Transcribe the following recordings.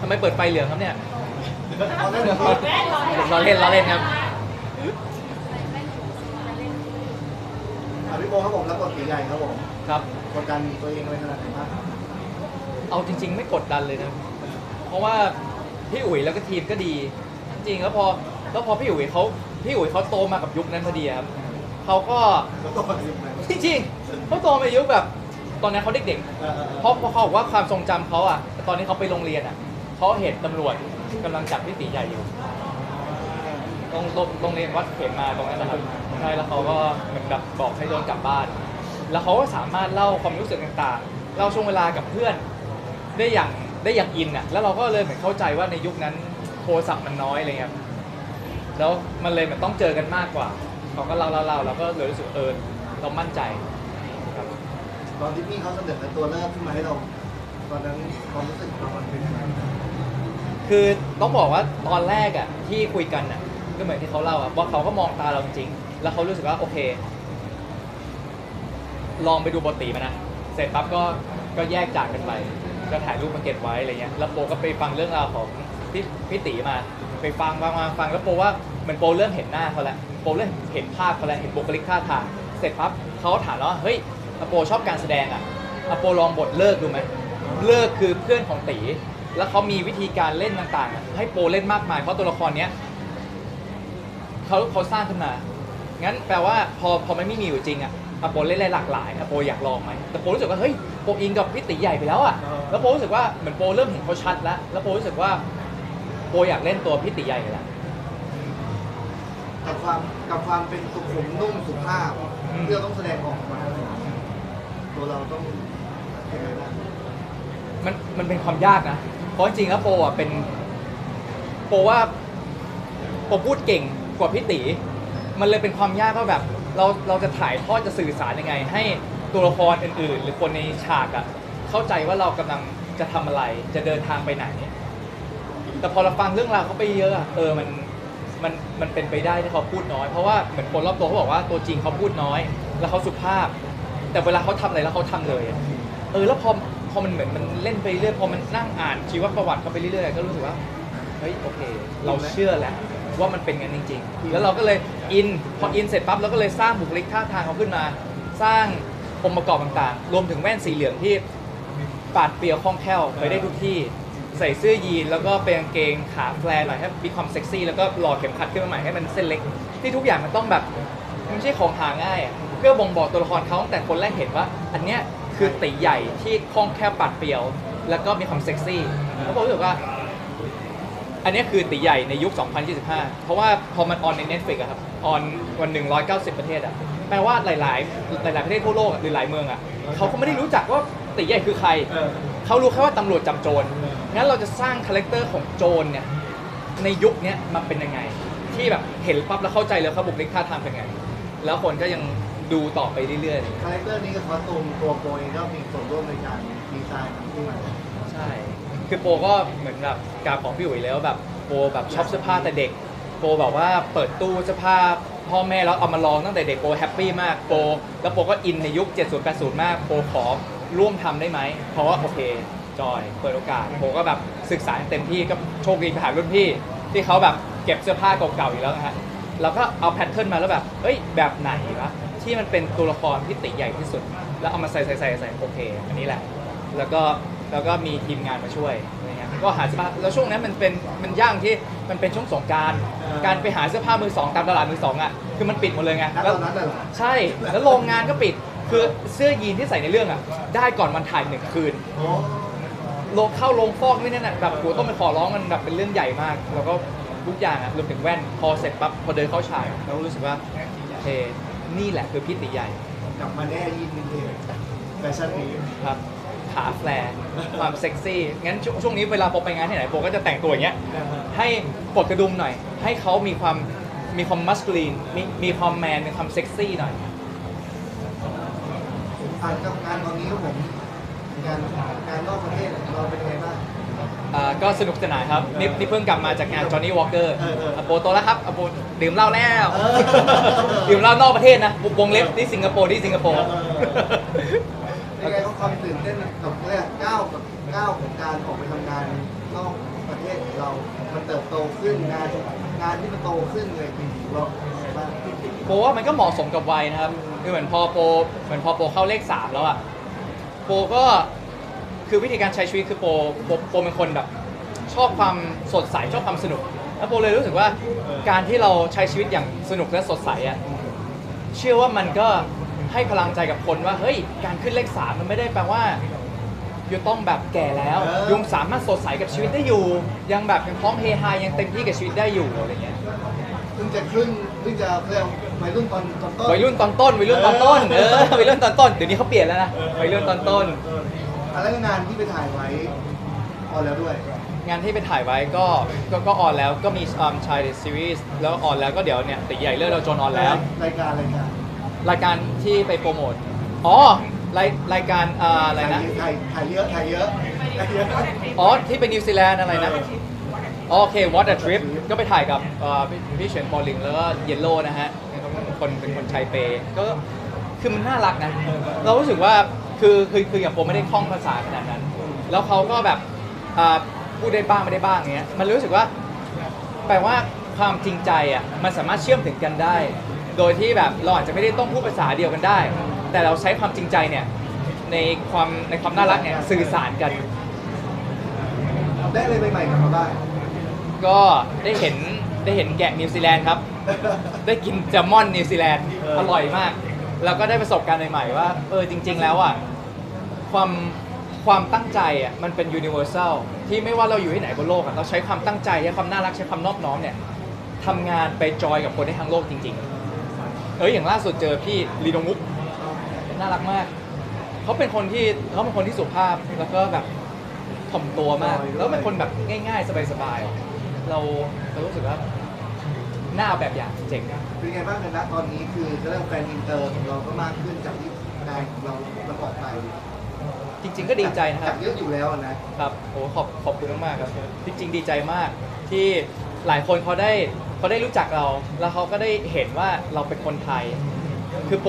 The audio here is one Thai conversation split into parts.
ทำไมเปิดไฟเหลืองครับเนี่ยเอาเล่นเหรอผมล้อเล่นล้อเล่นครับอะพี่โบครับผมรับบทตีใหญ่ครับผมครับ กดดันตัวเองเลยขนาดไหนบ้างเอาจริง ๆ ไม่กดดันเลยนะ เพราะว่าพี่อุ๋ยแล้วก็ทีมก็ดี จริงๆแล้วพอแล้วพอพี่อุ๋ยเขาพี่อุ๋ยเขาโตมากับยุคนั้นพอดีครับเขาก็แล้วตัวมันยังไงจริงๆเขาโตมายุคแบบ ตอนนั้นเขาเด็กเออเออๆเออเพราะเพราะเขาบอกว่าความทรงจำเขาอะ ตอนนี้เขาไปโรงเรียนอะเขาเห็นตำรวจกำลังจับพี่ตีใหญ่อยู่ตรงตรงโรงเรียนวัดเขมมาตรงนั้นนะครับใช่แล้วเขาก็เหมือนแบบบอกให้โดนกลับบ้าน แล้วเขาก็สามารถเล่าความรู้สึกต่างๆ เล่าช่วงเวลากับเพื่อน ได้อย่างได้อย่างอินอะ แล้วเราก็เลยเหมือนเข้าใจว่าในยุคนั้นโทรศัพท์มันน้อยอะไรเงี้ยครับแล้วมันเลยเหมันต้องเจอกันมากกว่า เขาก็เล่าเล่าเล่าเราก็เลยรู้สึกเออเรามั่นใจครับ ตอนที่พี่เขาเสนอเป็นตัวเลือกขึ้นมาให้เรา ตอนนั้นความรู้สึกของเรามันเป็นยังไงคือต้องบอกว่าตอนแรกอะที่คุยกันอะก็เหมือนที่เขาเล่าอะว่าเขาก็มองตาเราจริงๆแล้วเขารู้สึกว่าโอเค ลองไปดูบทตีมานะ เสร็จปั๊บก็ก็แยกจากกันไป ก็ถ่ายรูปมาเก็บไว้อะไรเงี้ยแล้วโปก็ไปฟังเรื่องราวของพี่พี่ตีมา ไปฟังฟังฟังฟังแล้วโปว่าเหมือนโปเริ่มเห็นหน้าเขาแล้วโปเริ่มเห็นภาพเขาแล้วเห็นบุคลิกท่าทางเสร็จปั๊บเขาถามแล้วว่าเฮ้ย อโปชอบการแสดงอะอโปลองบทเลิกดูไหมเลิกคือเพื่อนของตีแล้วเขามีวิธีการเล่นต่างๆอะให้โปเล่นมากมาย เพราะตัวละครเนี้ยเขาเขาสร้างขึ้นมา งั้นแปลว่าพอพอมันไม่มีอยู่จริงอะอโปเล่นได้หลากหลายอโปอยากลองไหมแต่โปรู้สึกว่าเฮ้ยโปอินกับพี่ตีใหญ่ไปแล้วอะแล้วโปรู้สึกว่าเหมือนโปเริ่มเห็นเขาชัดแล้ว แล้วโปรู้สึกว่าโปอยากเล่นตัวพี่ตีใหญ่เลยละกับความกับความเป็นสุขุมนุ่มสุภาพอืมที่เราต้องแสดงออกมาตัว เราต้องยังไงบ้างมันมันเป็นความยากนะ เพราะจริงๆแล้วโปอะเป็น โปว่าโปพูดเก่งกว่าพี่ตีมันเลยเป็นความยากว่าแบบ เราเราจะถ่ายทอดจะสื่อสารยังไง ให้ตัวละครอื่น ๆ หรือคนในฉากอะเข้าใจว่าเรากำลังจะทำอะไร จะเดินทางไปไหน แต่พอเราฟังเรื่องราวเขาไปเยอะอะเออมันมันมันเป็นไปได้ที่เขาพูดน้อย เพราะว่าเหมือนคนรอบตัวเขาบอกว่าตัวจริงเขาพูดน้อย แล้วเขาสุภาพ แต่เวลาเขาทำอะไรแล้วเขาทำเลยอะเออแล้วพอพอมันเหมือนมันเล่นไปเรื่อยพอมันนั่งอ่านชีวประวัติเขาไปเรื่อยๆก็รู้สึกว่าเฮ้ยโอเค เราเชื่อแล้วว่ามันเป็นงั้นจริง ๆ แล้วเราก็เลยอินพออินเสร็จปั๊บเราก็เลยสร้างบุคลิกท่าทางเขาขึ้นมา สร้างองค์ประกอบต่างๆ รวมถึงแว่นสีเหลืองที่ปาดเปรียวคล่องแคล่วไปได้ทุกที่ ใส่เสื้อยีนแล้วก็เป็นกางเกงขาแฟร์หน่อยให้มีความเซ็กซี่แล้วก็หล่อเข็มขัดขึ้นมาใหม่ให้มันเส้นเล็ก ที่ทุกอย่างมันต้องแบบมันไม่ใช่ของหาง่ายอะ พื่อบ่งบอกตัวละครเขาตั้งแต่คนแรกเห็นว่า อันเนี้ยคือตีใหญ่ที่คล่องแคล่วปาดเปรียว แล้วก็มีความเซ็กซี่แล้วผมรู้สึกว่า อันเนี้ยคือตีใหญ่ในยุค 2025 เพราะว่าพอมันออนใน Netflix อะครับออนวันหนึ่ง190 ประเทศอะแปลว่าหลาย ๆ หลาย ๆ ประเทศทั่วโลกอะหรือหลายเมืองอะเขาก็ไม่ได้รู้จักว่าตีใหญ่คือใคร เขารู้แค่ว่าตำรวจจับโจร งั้นเราจะสร้างคาแรคเตอร์ของโจรเนี่ยในยุคเนี้ยมันเป็นยังไง ที่แบบเห็นปั๊บแล้วเข้าใจเลยเขาบุคลิกท่าทางเป็นไง แล้วคนก็ยัง ดูต่อไปเรื่อยคาแรคเตอร์นี้กับคอสตูมตัวโปรเองก็มีส่วนร่วมในการดีไซน์มันขึ้นมาๆใช่ คือโปก็เหมือนแบบกาของพี่อุ๋ยแล้วแบบโปแบบชอบเสื้อผ้าแต่เด็ก โปแบบว่าเปิดตู้เสื้อผ้าพ่อแม่แล้วเอามาลองตั้งแต่เด็กโปแฮปปี้มากโปแล้วโปก็อินในยุค 70 80 มากโปขอร่วมทำได้ไหม เพราะว่าโอเค จอยเปิดโอกาสโปก็แบบศึกษาเต็มที่ก็โชคดีไปหารุ่นพี่ ที่เขาแบบเก็บเสื้อผ้าเก่าๆอยู่แล้วนะฮะเราก็เอาแพทเทิร์นมาแล้วแบบเฮ้ยแบบไหนวะ ที่มันเป็นตัวละครที่ติใหญ่ที่สุด แล้วเอามาใส่ใส่ใส่ใส่โอเค อันนี้แหละ แล้วก็แล้วก็มีทีมงานมาช่วยอะไรเงี้ยก็หาเสื้อผ้าแล้วช่วงนั้นมันเป็นมันย่างที่มันเป็นช่วงสงกราร การไปหาเสื้อผ้ามือสองตามตลาดมือสองอะคือมันปิดหมดเลยไงณตแล้วอนนั้นน่ะเหรอ ใช่ แล้วโรงงานก็ปิด คือเสื้อยีนที่ใส่ในเรื่องอะได้ก่อนวันถ่ายหนึ่งคืน โอ้โรงเข้าโรงฟอกนี่นั่นน่ะแบบโหต้องไปขอร้องมันแบบเป็นเรื่องใหญ่มาก แล้วก็ทุกอย่างอะรวมถึงแว่นพอเสร็จปั๊บพอเดินเข้าฉากเราก็รู้สึกว่าโอเค นี่แหละคือพี่ตีใหญ่กลับมาแน่ยินดีเลยแฟชั่นนี้ครับขาแฟร์ความเซ็กซี่ งั้นช่วงช่วงนี้เวลาโปไปงานที่ไหนโปก็จะแต่งตัวอย่างเงี้ย ให้ปลดกระดุมหน่อย ให้เขามีความมีความมัสคูลีน มีมีความแมน มีความเซ็กซี่หน่อยผ่านกับงานตอนนี้ครับผม งานงานนอกประเทศเราเป็นยังไงบ้าง อ่าก็สนุกสนานครับนี่นี่เพิ่งกลับมาจากงานจอห์นนี่วอลเกอร์เออเอออโปโตแล้วครับอโปดื่มเหล้าแล้วเออดื่มเหล้านอกประเทศนะวงเล็บที่สิงคโปร์ที่สิงคโปร์ยังไงก็ความตื่นเต้นกับเรื่องก้าวกับก้าวของการออกไปทำงานนอกประเทศของเรา มันเติบโตขึ้นงานงานที่มันโตขึ้นเลยจริงๆเราเป็นไงบ้าง โปว่ามันก็เหมาะสมกับวัยนะครับคือเหมือนพอโปเหมือนพอโปเข้าเลขสามแล้วอะ โปก็คือวิธีการใช้ชีวิตคือโปโปโปเป็นคนแบบชอบความสดใสชอบความสนุก แล้วโปเลยรู้สึกว่าการที่เราใช้ชีวิตอย่างสนุกและสดใสอะเชื่อว่ามันก็ให้พลังใจกับคนว่าเฮ้ยการขึ้นเลขสามมันไม่ได้แปลว่ายูต้องแบบแก่แล้วเออยุงสามารถสดใสกับชีวิตได้อยู่ ยังแบบยังพร้อมเฮฮายังเต็มที่กับชีวิตได้อยู่อะไรเงี้ย เพิ่งจะขึ้นเพิ่งจะเรียกวัยรุ่นตอนตอนต้นวัยรุ่นตอนต้นวัยรุ่นตอนต้นเออวัยรุ่นตอนต้นเดี๋ยวนี้เขาเปลี่ยนแล้วนะวัยรุ่นตอนต้นอะไรงานที่ไปถ่ายไว้พอแล้วด้วย งานที่ไปถ่ายไว้ก็ก็ก็ออนแล้วก็มีอืมชายเดซีรีส์แล้วออนแล้วก็เดี๋ยวเนี่ยตีใหญ่เลิกเราโจนออนแล้ว รายการรายการรายการที่ไปโปรโมทอ๋อรายรายการอ่าอะไรนะถ่ายถ่ายเยอะถ่ายเยอะถ่ายเยอะอ๋อที่ไปนิวซีแลนด์อะไรนะ อ๋อโอเค What a Trip ก็ไปถ่ายกับเอ่อพี่พี่เฉินปอลิงแล้วก็เยลโล่นะฮะคนเป็นคนชายเปย์ก็คือมันน่ารักนะ เรารู้สึกว่าคือคือคืออย่างผมไม่ได้คล่องภาษาขนาดนั้น แล้วเขาก็แบบอ่าพูดได้บ้างไม่ได้บ้างอย่างเงี้ยมันรู้สึกว่า แปลว่าความจริงใจอะมันสามารถเชื่อมถึงกันได้ โดยที่แบบเราอาจจะไม่ได้ต้องพูดภาษาเดียวกันได้ แต่เราใช้ความจริงใจเนี่ยในความในความน่ารักเนี่ยสื่อสารกัน ได้อะไรใหม่ๆกลับมาบ้าง ก็ได้เห็นได้เห็นแกะนิวซีแลนด์ครับ ได้กินแซลมอนนิวซีแลนด์เอออร่อยมาก แล้วก็ได้ประสบการณ์ใหม่ๆว่าเออจริง ๆ แล้วอะความความตั้งใจอะมันเป็น universal ที่ไม่ว่าเราอยู่ที่ไหนบนโลกอะเราใช้ความตั้งใจใช้ความน่ารักใช้ความนอบน้อมเนี่ยทำงานไปจอยกับคนได้ทั้งโลกจริง ๆ เอออย่างล่าสุดเจอพี่ลีดงมุกน่ารักมากเขาเป็นคนที่เขาเป็นคนที่สุภาพแล้วก็แบบถ่อมตัวมาก แล้วเป็นคนแบบง่าย ๆ สบายๆ เราเรารู้สึกว่าหน้าเอาแบบอย่างเจ๋งเป็นไงบ้างกันนะตอนนี้คือเรื่องแฟนอินเตอร์ของเราก็มากขึ้นจากที่งานของเราประกอบไปจริง ๆ ก็ดีใจนะคจารับกเยอะอยู่แล้วอะนะครับโอ้ขอบขอบคุณมากๆครับ จริง ๆ ดีใจมากที่หลายคนเขาได้เขาได้รู้จักเรา แล้วเขาก็ได้เห็นว่าเราเป็นคนไทย คือโป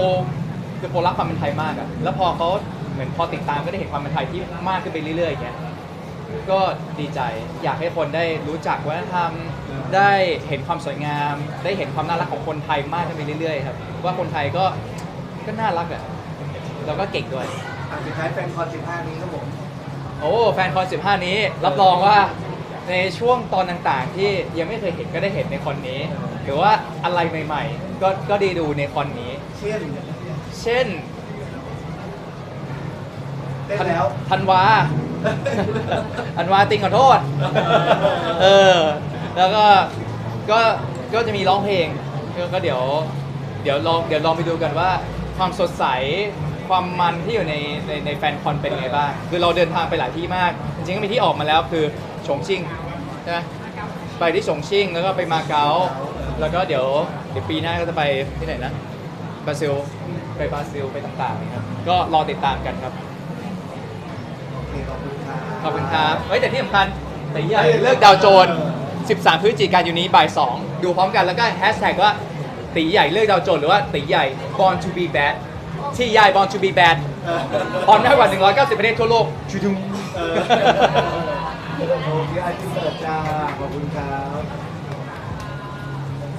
คือโปรักความเป็นไทยมากอะแล้วพอเขาเหมือนพอติดตามก็ได้เห็นความเป็นไทยที่มากขึ้นไปเรื่อยๆอย่างเงี้ย ก็ดีใจอยากให้คนได้รู้จักวัฒนธรรม ได้เห็นความสวยงาม ได้เห็นความน่ารักของคนไทยมากขึ้นไปเรื่อยๆครับว่าคนไทยก็ก็น่ารักอะแล้วก็เก่งด้วย อะสุดท้ายแฟนคอน15 นี้ครับผม โอ้แฟนคอน 15 นี้รับรองว่าในช่วงตอนต่างๆ ที่ยังไม่เคยเห็นก็ได้เห็นในคอนนี้ หรือว่าอะไรใหม่ๆ ก็ก็ได้ดูในคอนนี้ เช่นเช่นได้แล้วธันวา ธันวาติงขอโทษ เออ แล้วก็ ก็ ก็จะมีร้องเพลงก็ก็เดี๋ยว เดี๋ยวลอง เดี๋ยวลองไปดูกันว่า ความสดใส ความมันที่อยู่ใน ในในแฟนคอนเป็นยังไงบ้าง คือเราเดินทางไปหลายที่มาก จริงๆก็มีที่ออกมาแล้วคือฉงชิ่งใช่ไหมไปที่ฉงชิ่ง แล้วก็ไปมาเก๊า แล้วก็เดี๋ยว เดี๋ยวปีหน้าก็จะไปที่ไหนนะ บราซิล ไปบราซิล ไปต่างๆนะครับ ก็รอติดตามกันครับ โอเคขอบคุณครับ ขอบคุณครับ เฮ้ยแต่ที่สำคัญตีใหญ่เลิกดาวโจน13 พฤศจิกายนนี้บ่าย 2 ดูพร้อมกันแล้วก็แฮชแท็กว่าตีใหญ่เลิกดาวโจนหรือว่าตีใหญ่ born to be bad ที่ใหญ่ born to be bad เออออนมากกว่า 190 ประเทศทั่วโลกชุดุงเออโอเคอาจิเสิร์ตจ้าขอบคุณครับ